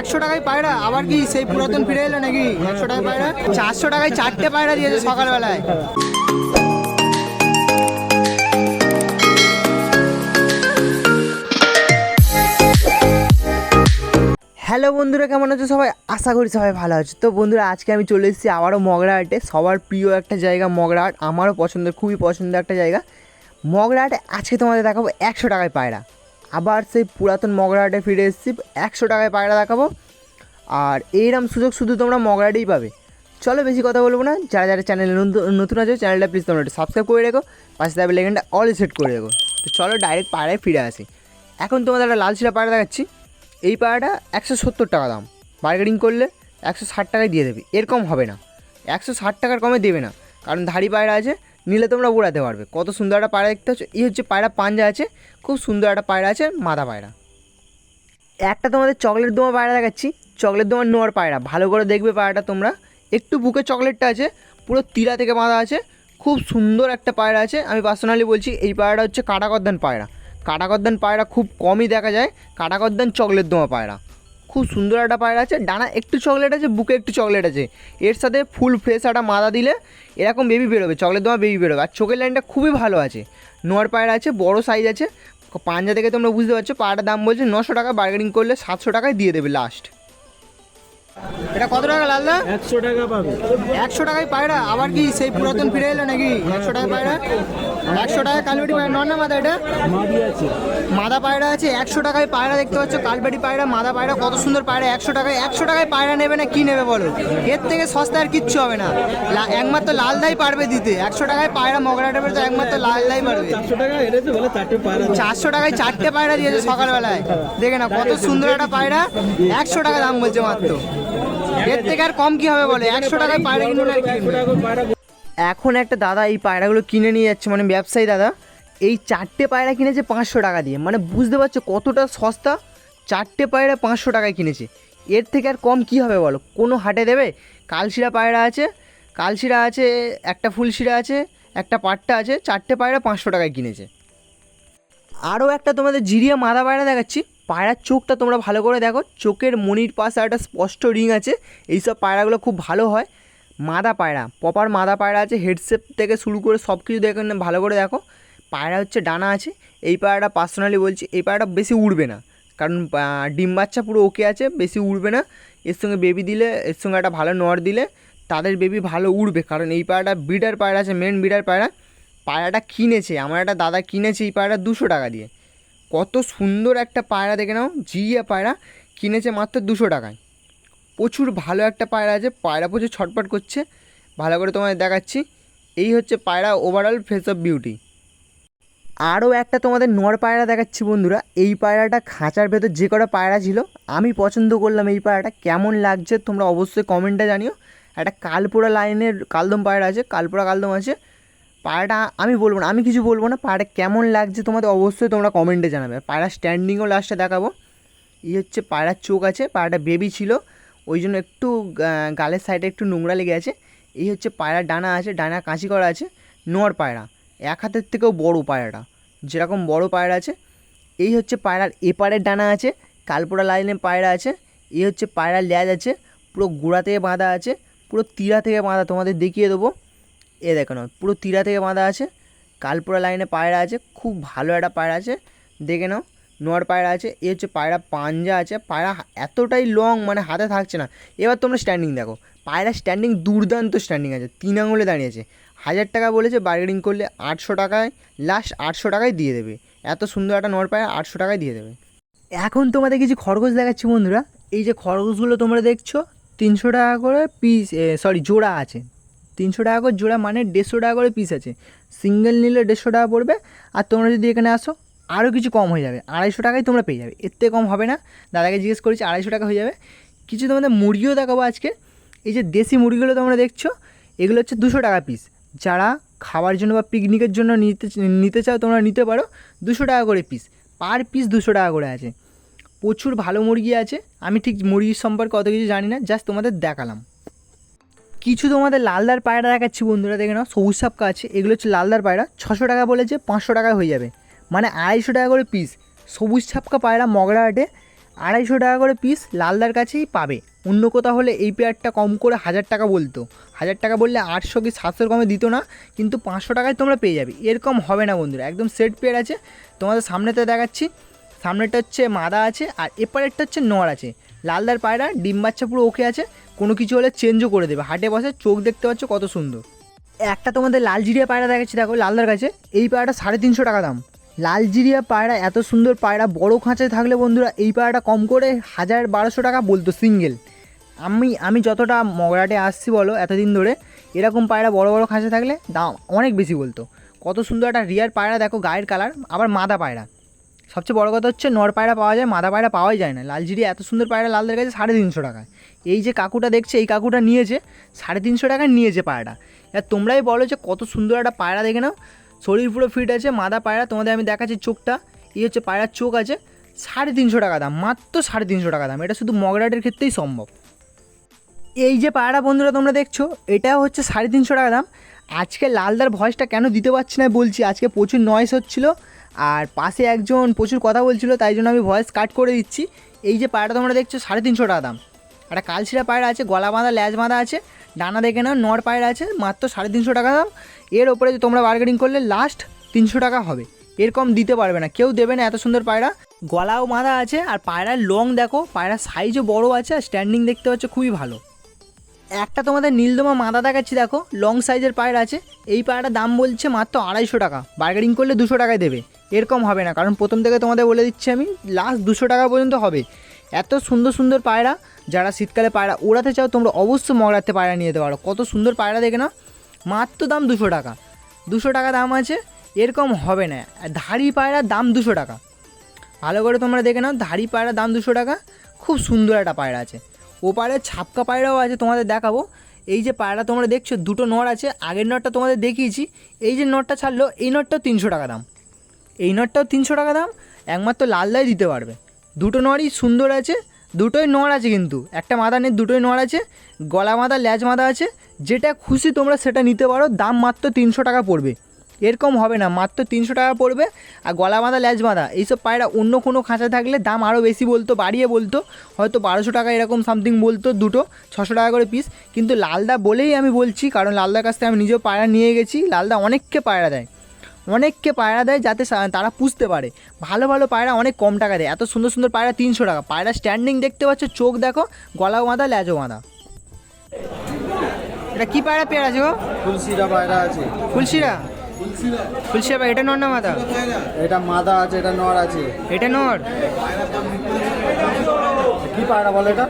একশো টাকায় পায়রা, আবার কি সেই পুরাতন ফিরে এলো নাকি? একশো টাকায় পায়রা, চারশো টাকায় চারটে পায়রা দিয়েছে সকালবেলায়। হ্যালো বন্ধুরা, কেমন আছো সবাই? আশা করি সবাই ভালো আছো। তো বন্ধুরা, আজকে আমি চলে এসেছি আবারও মগরাহাটে। সবার প্রিয় একটা জায়গা মগরাহাট, আমারও পছন্দের, খুবই পছন্দের একটা জায়গা। মগরাহাটে আজকে তোমাদের দেখাবো একশো টাকায় পায়রা। আবার সেই পুরাতন মগরাহাটে ফিরে এসেছি, একশো টাকায় পায়রা দেখাবো। আর এইরকম সুযোগ শুধু তোমরা মগরাহাটেই পাবে। চলো বেশি কথা বলব না, যারা যারা চ্যানেলে নতুন আছে চ্যানেলটা প্লিজ তোমরা একটু সাবস্ক্রাইব করে রেখো, পাশে থাকবে লেগেনটা অল সেট করে রেখো। তো চলো ডাইরেক্ট পায়রায় ফিরে আসি। এখন তোমাদের একটা লাল শিলা পায়রা দেখাচ্ছি। এই পায়রাটা একশো সত্তর টাকা দাম। বার্গেনিং করলে একশো ষাট টাকায় দিয়ে দেবে। এরকম হবে না। একশো ষাট টাকার কমে দেবে না। কারণ ধাড়ি পায়রা আছে নিলে তোমরা উড়াতে পারবে। কত সুন্দর একটা পায়রা দেখতে হচ্ছে এই হচ্ছে পায়রা, পাঞ্জা আছে, খুব সুন্দর একটা পায়রা আছে, মাদা পায়রা। একটা তোমাদের চকলেট দোমা পায়রা দেখাচ্ছি। চকলেট দোমার নোয়ার পায়রা, ভালো করে দেখবে পায়রাটা তোমরা। একটু বুকে চকলেটটা আছে, পুরো তিরা থেকে বাঁধা আছে, খুব সুন্দর একটা পায়রা আছে। আমি পার্সোনালি বলছি, এই পায়রাটা হচ্ছে কাটাকদ্দান পায়রা। কাটাকদ্দান পায়রা খুব কমই দেখা যায়, কাটাকদ্দান চকলেট দোমা পায়রা। খুব সুন্দর একটা পায়রা আছে ডানা একটু চকলেট আছে বুকে একটু চকলেট আছে। এর সাথে ফুল ফ্রেশ একটা মাদা দিলে এরকম বেবি বেরোবে চকলেট দোমা বেবি বেরোবে। আর চোখের লাইনটা খুবই ভালো আছে। নোয়ার পায়রা আছে বড় সাইজ আছে পাঞ্জা থেকে তোমরা বুঝতে পারছ পায়রাটার দাম বলছে নশো টাকা বার্গেনিং করলে সাতশো টাকায় দিয়ে দেবে লাস্ট এটা কত টাকা লালদা? একশো টাকা পাবে। একশো টাকায় পায়রা আবার কি সেই পুরাতন ফিরে এলো নাকি? একশো টাকায় পায়রা? একশো টাকায় কালবেটি পায়রা। না মাদা এটা? মাদা পায়রা আছে একশো টাকায় পায়রা দেখতে পাচ্ছ কালবেটি পায়রা মাদা পায়রা কত সুন্দর পায়রা একশো টাকায় একশো টাকায় পায়রা নেবে না কি নেবে বলো? এর থেকে সস্তা আর কিচ্ছু হবে না। একমাত্র লালদাই পারবে দিতে। একশো টাকায় পায়রা মগরা টেপের তো একমাত্র লালদাই পারবে। টাকা চারশো টাকায় চারটে পায়রা দিয়েছে সকালবেলায়। দেখে না কত সুন্দর একটা পায়রা। একশো টাকা দাম বলছে মাত্র। এর থেকে আর কম কি হবে বলে? একশো টাকায় পায়রা কিনবে। এখন একটা দাদা এই পায়রাগুলো কিনে নিয়ে যাচ্ছে মানে ব্যবসায়ী দাদা। এই চারটে পায়রা কিনেছে পাঁচশো টাকা দিয়ে। মানে বুঝতে পারছ কতটা সস্তা? চারটে পায়রা পাঁচশো টাকায় কিনেছে। এর থেকে আর কম কি হবে বলো? কোনো হাটে দেবে? কালশিরা পায়রা আছে, কালশিরা আছে, একটা ফুলশিরা আছে, একটা পাট্টা আছে, চারটে পায়রা পাঁচশো টাকায় কিনেছে। আরও একটা তোমাদের জিরিয়া মাদা পায়রা দেখাচ্ছি। পায়রার চোখটা তোমরা ভালো করে দেখো। চোখের মনির পাশে একটা স্পষ্ট রিং আছে। এইসব পায়রাগুলো খুব ভালো হয়। মাদা পায়রা প্রপার মাদা পায়রা আছে হেডসেপ থেকে শুরু করে সব কিছু দেখে ভালো করে দেখো। পায়রা হচ্ছে ডানা আছে, এই পায়রাটা পার্সোনালি বলছি, এই পায়রাটা বেশি উড়বে না। কারণ ডিম বাচ্চা পুরো ওকে আছে, বেশি উড়বে না। এর সঙ্গে বেবি দিলে, এর সঙ্গে একটা ভালো নর দিলে, তাদের বেবি ভালো উড়বে। কারণ এই পায়রাটা বিডার পায়রা আছে মেন বিডার পায়রা। পায়রাটা কিনেছে, আমার একটা দাদা কিনেছে এই পায়রাটা দুশো টাকা দিয়ে। কত সুন্দর একটা পায়রা দেখে নাও, জিয়া পায়রা, কিনেছে মাত্র দুশো টাকায়। প্রচুর ভালো একটা পায়রা আছে, পায়রা প্রচুর ছটপট করছে। ভালো করে তোমায় দেখাচ্ছি। এই হচ্ছে পায়রা ওভারঅল ফেস অফ বিউটি আরও একটা তোমাদের নর পায়রা দেখাচ্ছি বন্ধুরা। এই পায়রাটা খাঁচার ভেতর যে কটা পায়রা ছিল, আমি পছন্দ করলাম এই পায়রাটা। কেমন লাগছে তোমরা অবশ্যই কমেন্টে জানিও। একটা কালপোড়া লাইনের কালদম পায়রা আছে, কালপোড়া কালদম আছে। পায়রাটা আমি বলব না, আমি কিছু বলব না। পায়রাটা কেমন লাগছে তোমাদের অবশ্যই তোমরা কমেন্টে জানাবে। পায়রা স্ট্যান্ডিংও লাস্টে দেখাবো। এই হচ্ছে পায়রার চোখ আছে, পায়রাটা বেবি ছিল। ওই জন্য একটু গালের সাইডে একটু নোংরা লেগে আছে। এই হচ্ছে পায়রার ডানা আছে, ডানা কাঁচি করা আছে, নোয়ার পায়রা। এক হাতের থেকেও বড় পায়রাটা, যেরকম বড় পায়রা আছে। এই হচ্ছে পায়রার এপারের ডানা আছে, কালপোড়া লাইনে পায়রা আছে, এই হচ্ছে পায়রার ল্যাজ আছে, পুরো গোড়া থেকে বাঁধা আছে, পুরো তীরা থেকে বাঁধা, তোমাদের দেখিয়ে দেবো। এ দেখো না পুরো তীরা থেকে বাঁধা আছে, কালপোড়া লাইনে পায়রা আছে, খুব ভালো একটা পায়রা আছে, দেখে নাও। নোয়ার পায়রা আছে, এ হচ্ছে পায়রা পাঞ্জা আছে। পায়রা এতটাই লং মানে হাতে থাকছে না। এবার তোমরা স্ট্যান্ডিং দেখো। পায়রা স্ট্যান্ডিং দুর্দান্ত স্ট্যান্ডিং আছে। তিন আঙুলে দাঁড়িয়েছে। হাজার টাকা বলেছে বার্গেনিং করলে আটশো টাকায় লাস্ট আটশো টাকায় দিয়ে দেবে। এত সুন্দর একটা নোয়ার পায়রা আটশো টাকায় দিয়ে দেবে। এখন তোমাদের কিছু খরগোশ দেখাচ্ছি বন্ধুরা। এই যে খরগোশগুলো তোমরা দেখছ, তিনশো টাকা করে পিস সরি জোড়া আছে। তিনশো টাকা করে জোড়া মানে দেড়শো টাকা করে পিস আছে। সিঙ্গেল নিলে দেড়শো টাকা পড়বে। আর তোমরা যদি এখানে আসো আরও কিছু কম হয়ে যাবে, আড়াইশো টাকায় তোমরা পেয়ে যাবে। এর থেকে কম হবে না। দাদাকে জিজ্ঞেস করেছি, আড়াইশো টাকা হয়ে যাবে। কিছু তোমাদের মুরগিও দেখাবো আজকে। এই যে দেশি মুরগিগুলো তোমরা দেখছ, এগুলো হচ্ছে দুশো টাকা পিস যারা খাওয়ার জন্য বা পিকনিকের জন্য নিতে নিতে চাও তোমরা নিতে পারো, দুশো টাকা করে পিস পার পিস দুশো টাকা করে আছে। প্রচুর ভালো মুরগি আছে। আমি ঠিক মুরগির সম্পর্কে অত কিছু জানি না, জাস্ট তোমাদের দেখালাম। কিছু তোমাদের লালদার পায়রা দেখাচ্ছি বন্ধুরা, দেখে নাও, সবুজ সাপকা আছে। এগুলো হচ্ছে লালদার পায়রা। ছশো টাকা বলেছে, পাঁচশো টাকায় হয়ে যাবে। মানে আড়াইশো টাকা করে পিস সবুজ ছাপকা পায়রা মগরাহাটে আড়াইশো টাকা করে পিস লালদার কাছেই পাবে। অন্য কোথাও হলে এই পেয়ারটা কম করে হাজার টাকা বলতো। হাজার টাকা বললে আটশো কি সাতশোর কমে দিত না, কিন্তু পাঁচশো টাকায় তোমরা পেয়ে যাবে। এরকম হবে না বন্ধুরা, একদম সেট পেয়ার আছে। তোমাদের সামনেতে দেখাচ্ছি। সামনেটা হচ্ছে মাদা আছে, আর এপারেরটা হচ্ছে নর আছে। লালদার পায়রা, ডিম বাচ্চা পুরো ওকে আছে। কোনো কিছু হলে চেঞ্জও করে দেবে। হাটে বসে চোখ দেখতে পাচ্ছ কত সুন্দর। একটা তোমাদের লাল জিরিয়া পায়রা দেখাচ্ছি, দেখো লালদার কাছে। এই পায়রাটা সাড়ে তিনশো টাকা দাম। লাল জিরিয়া পায়রা, এত সুন্দর পায়রা, বড় খাঁচায় থাকলে বন্ধুরা এই পায়রাটা কম করে হাজার বারোশো টাকা বলতো সিঙ্গেল আমি আমি যতটা মগরাটে আসছি বলো, এতদিন ধরে, এরকম পায়রা বড় বড় খাঁচা থাকলে দাম অনেক বেশি বলতো। কত সুন্দর একটা রিয়ার পায়রা, দেখো গায়ের কালার আবার মাদা পায়রা। সবচেয়ে বড় কথা হচ্ছে, নর পায়রা পাওয়া যায়, মাদা পায়রা পাওয়াই যায় না। লালজিরি এত সুন্দর পায়রা, লালদের কাছে সাড়ে তিনশো টাকায় এই যে কাকুটা দেখছে, এই কাকুটা নিয়েছে, সাড়ে তিনশো টাকায় নিয়েছে পায়রাটা এবার তোমরাই বলো যে কত সুন্দর একটা পায়রা দেখে নাও। শরীর পুরো ফিট আছে, মাদা পায়রা, তোমাদের আমি দেখাচ্ছি চোখটা। এই হচ্ছে পায়রার চোখ আছে, সাড়ে তিনশো টাকা দাম, মাত্র সাড়ে তিনশো টাকা দাম, এটা শুধু মগরাটের ক্ষেত্রেই সম্ভব। এই যে পায়রা বন্ধুরা তোমরা দেখছ এটা হচ্ছে সাড়ে তিনশো টাকা দাম। আজকে লালদার ভয়েসটা কেন দিতে পারছি না বলছি, আজকে প্রচুর নয়েস হচ্ছিল, আর পাশে একজন প্রচুর কথা বলছিল, তাই জন্য আমি ভয়েস কাট করে দিচ্ছি। এই যে পায়রা তোমরা দেখছ, সাড়ে তিনশো টাকা দাম। একটা কালশিরা পায়রা আছে, গলা বাঁধা, ল্যাজ বাঁধা আছে, ডানা দেখে নাও, নর পায়রা আছে, মাত্র সাড়ে তিনশো টাকা দাম। এর ওপরে তোমরা বার্গেনিং করলে লাস্ট তিনশো টাকা হবে। এর কম দিতে পারবে না। কেউ দেবে না এত সুন্দর পায়রা। গলাও বাঁধা আছে আর পায়রার লং দেখো, পায়রার সাইজও বড় আছে আর স্ট্যান্ডিং দেখতে পাচ্ছ খুবই ভালো। একটা তোমাদের নীলদমা মাদা দেখাচ্ছি দেখো লং সাইজের পায়রা আছে। এই পায়রাটার দাম বলছে মাত্র আড়াইশো টাকা। বার্গেনিং করলে দুশো টাকায় দেবে। এরকম হবে না, কারণ প্রথম থেকে তোমাদের বলে দিচ্ছি আমি লাস্ট দুশো টাকা পর্যন্ত হবে। এত সুন্দর সুন্দর পায়রা, যারা শীতকালে পায়রা ওড়াতে চাও, তোমরা অবশ্যই মগরাতে পায়রা নিয়ে যেতে পারো। কত সুন্দর পায়রা দেখে না মাত্র দাম দুশো টাকা। দুশো টাকা দাম আছে, এরকম হবে না। ধাড়ি পায়রার দাম দুশো টাকা। ভালো করে তোমরা দেখে নাও, ধাড়ি পায়রার দাম দুশো টাকা। খুব সুন্দর একটা পায়রা আছে। ও পায়রার ছাপকা পায়রাও আছে, তোমাদের দেখাবো। এই যে পায়রা তোমরা দেখছ, দুটো নট আছে। আগের নটটা তোমাদের দেখিয়েছি। এই যে নটটা ছাড়লো, এই নটটাও তিনশো টাকা দাম। এই নটটাও তিনশো টাকা দাম, একমাত্র লালদাই দিতে পারবে। দুটো নরই সুন্দর আছে দুটোই নর আছে কিন্তু। একটা মাথা নেই দুটোই নর আছে, গলা মাথা, ল্যাজ মাথা আছে, যেটা খুশি তোমরা সেটা নিতে পারো, দাম মাত্র তিনশো টাকা পড়বে। এরকম হবে না, মাত্র তিনশো টাকা পড়বে, আর গলা বাঁধা ল্যাজ বাঁধা এইসব পায়রা অন্য কোনো খাঁচা থাকলে দাম আরও বেশি বলতো, বাড়িয়ে বলতো, হয়তো বারোশো টাকা এরকম সামথিং বলতো, দুটো, ছশো টাকা করে পিস কিন্তু লালদা বলেই আমি বলছি, কারণ লালদার কাছ থেকে আমি নিজেও পায়রা নিয়ে গেছি, লালদা অনেককে পায়রা দেয়। অনেককে পায়রা দেয় যাতে তারা পুষতে পারে। ভালো ভালো পায়রা অনেক কম টাকা দেয়। এত সুন্দর সুন্দর পায়রা তিনশো টাকা। পায়রা স্ট্যান্ডিং দেখতে পাচ্ছ চোখ দেখো গলা বাঁধা ল্যাজও বাঁধা। এটা কী পায়রা পেয়ার আছে গো? তুলসিরা পায়রা আছে। ফুলশিরা ফুলশিরা পায়রা, এটা নর না মাথা এটা মাদা আছে এটা নর আছে। এটা নর? কি পায়রা বলে এটা?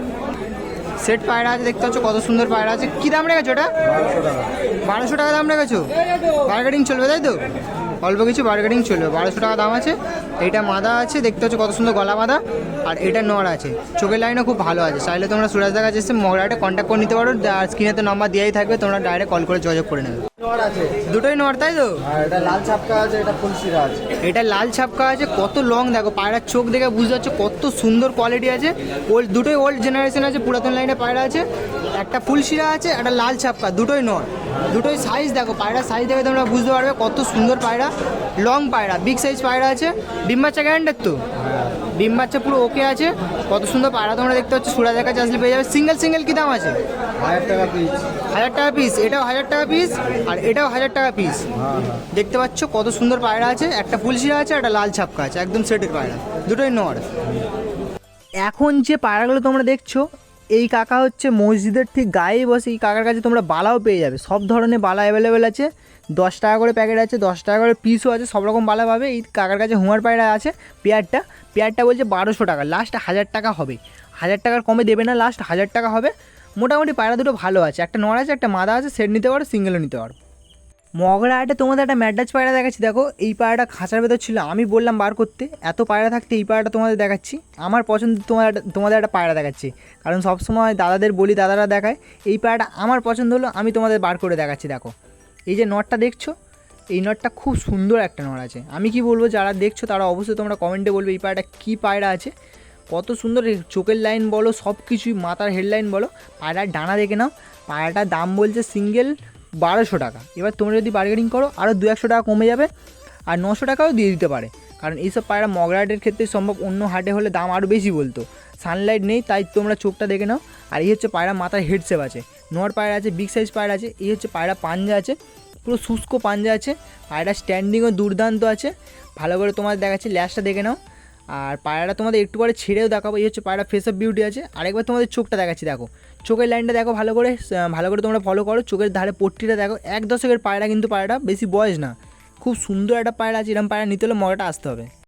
সেট পায়রা আছে দেখতে পাচ্ছ কত সুন্দর পায়রা আছে। কী দাম রেখেছো ওটা? বারোশো টাকা। বারোশো টাকা দাম রেখেছো? বার্গেটিং চলবে তাই তো? অল্প কিছু বার্গেনিং চলবে। বারোশো টাকা দাম আছে। এটা মাদা আছে, দেখতে পাচ্ছ কত সুন্দর গলা মাদা। আর এটা নর আছে। চোখের লাইনও খুব ভালো আছে। চাইলে তোমরা সুরাজদার কাছে এসে মগরাটে কন্ট্যাক্ট করে নিতে পারো। আর স্ক্রিনে তো নাম্বার দেওয়াই থাকবে। তোমরা ডাইরেক্ট কল করে যোগাযোগ করে নেবে। দুটোই নর তাই তো? এটা লাল ছাপকা আছে এটা ফুলসিরা আছে। এটা লাল ছাপকা আছে কত লং দেখো পায়রার চোখ দেখে বুঝতে পারছ কত সুন্দর কোয়ালিটি আছে। ওল্ড দুটোই ওল্ড জেনারেশন আছে পুরাতন লাইনে পায়রা আছে। একটা ফুলশিরা আছে একটা লাল ছাপকা দুটোই নর। দুটোই সাইজ দেখো সাইজ দেখে তোমরা বুঝতে পারবে কত সুন্দর পায়রা। লং পায়রা বিগ সাইজ পায়রা আছে। ডিম বাচ্চা গ্যারান্টের তো ডিম বাচ্চা পুরো ওকে আছে। কত সুন্দর পায়রা তোমরা দেখতে পাচ্ছ সুরাজের কাছে আসলে পেয়ে যাবে। সিঙ্গেল সিঙ্গেল কী দাম আছে? হাজার টাকা পিস হাজার টাকা পিস এটাও হাজার টাকা পিস আর এটাও হাজার টাকা পিস হ্যাঁ হ্যাঁ। দেখতে পাচ্ছ কত সুন্দর পায়রা আছে একটা ফুলশিরা আছে একটা লাল ছাপকা আছে একদম সেটের পায়রা দুটোই নর। এখন যে পায়রাগুলো তোমরা দেখছ এই কাকা হচ্ছে মসজিদের ঠিক গায়েই বসে এই কাকার কাছে তোমরা বালাও পেয়ে যাবে সব ধরনের বালা অ্যাভেলেবেল আছে। দশ টাকা করে প্যাকেট আছে, দশ টাকা করে পিসও আছে, সব রকম বালা পাবে। এই কাকার কাছে হুমার পায়রা আছে, পেয়ারটা। পেয়ারটা বলছে বারোশো টাকা লাস্ট হাজার টাকা হবে। হাজার টাকার কমে দেবে না লাস্ট হাজার টাকা হবে। মোটামুটি পায়রা দুটো ভালো আছে, একটা নর আছে, একটা মাদা আছে সেট নিতে পারো সিঙ্গেলও নিতে পারো। মগরা হাটে তোমাদের একটা ম্যাডাজ পায়রা দেখাচ্ছি, দেখো, এই পায়রাটা খাঁচার ভেতর ছিল, আমি বললাম বার করতে, এত পায়রা থাকতে এই পায়রাটা তোমাদের দেখাচ্ছি। আমার পছন্দ তোমার তোমাদের একটা পায়রা দেখাচ্ছি, কারণ সবসময় দাদাদের বলি দাদারা দেখায়, এই পায়রাটা আমার পছন্দ হলো, আমি তোমাদের বার করে দেখাচ্ছি, দেখো। এই যে নটটা দেখছ, এই নটটা খুব সুন্দর একটা নট আছে। আমি কি বলব, যারা দেখছ তারা অবশ্যই তোমরা কমেন্টে বলবে এই পায়রাটা কী পায়রা আছে। কত সুন্দর চোখের লাইন বলো, সব কিছুই মাথার হেডলাইন বলো। পায়রার ডানা দেখে নাও, পায়রাটার দাম বলছে সিঙ্গেল বারোশো টাকা। এবার তোমরা যদি বার্গেনিং করো আরও দু একশো টাকা কমে যাবে। আর নশো টাকাও দিয়ে দিতে পারে। কারণ এইসব পায়রা মগরাটের ক্ষেত্রে সম্ভব অন্য হাটে হলে দাম আরও বেশি বলতো। সানলাইট নেই, তাই তোমরা চোখটা দেখে নাও। আর এই হচ্ছে পায়রা মাথায় হেডসেপ আছে। নর পায়রা আছে, বিগ সাইজ পায়রা আছে, এই হচ্ছে পায়রা পাঞ্জা আছে, পুরো শুষ্ক পাঞ্জা আছে। পায়রা স্ট্যান্ডিংও দুর্দান্ত আছে। ভালো করে তোমাদের দেখাচ্ছি ল্যাশটা দেখে নাও। আর পায়রাটা তোমাদের একটু পরে ছেড়েও দেখাবো। এই হচ্ছে পায়রা ফেস অফ বিউটি আছে। আরেকবার তোমাদের চোখটা দেখাচ্ছি, দেখো। চোখের লাইনটা দেখো ভালো করে ভালো করে তোমরা ফলো করো। চোখের ধারে পট্টিটা দেখো। এক দশকের পায়রা কিন্তু পায়রাটা বেশি বয়স না। খুব সুন্দর একটা পায়রা আছে এরকম পায়রা নিতে হলে মজাটা আসতে হবে।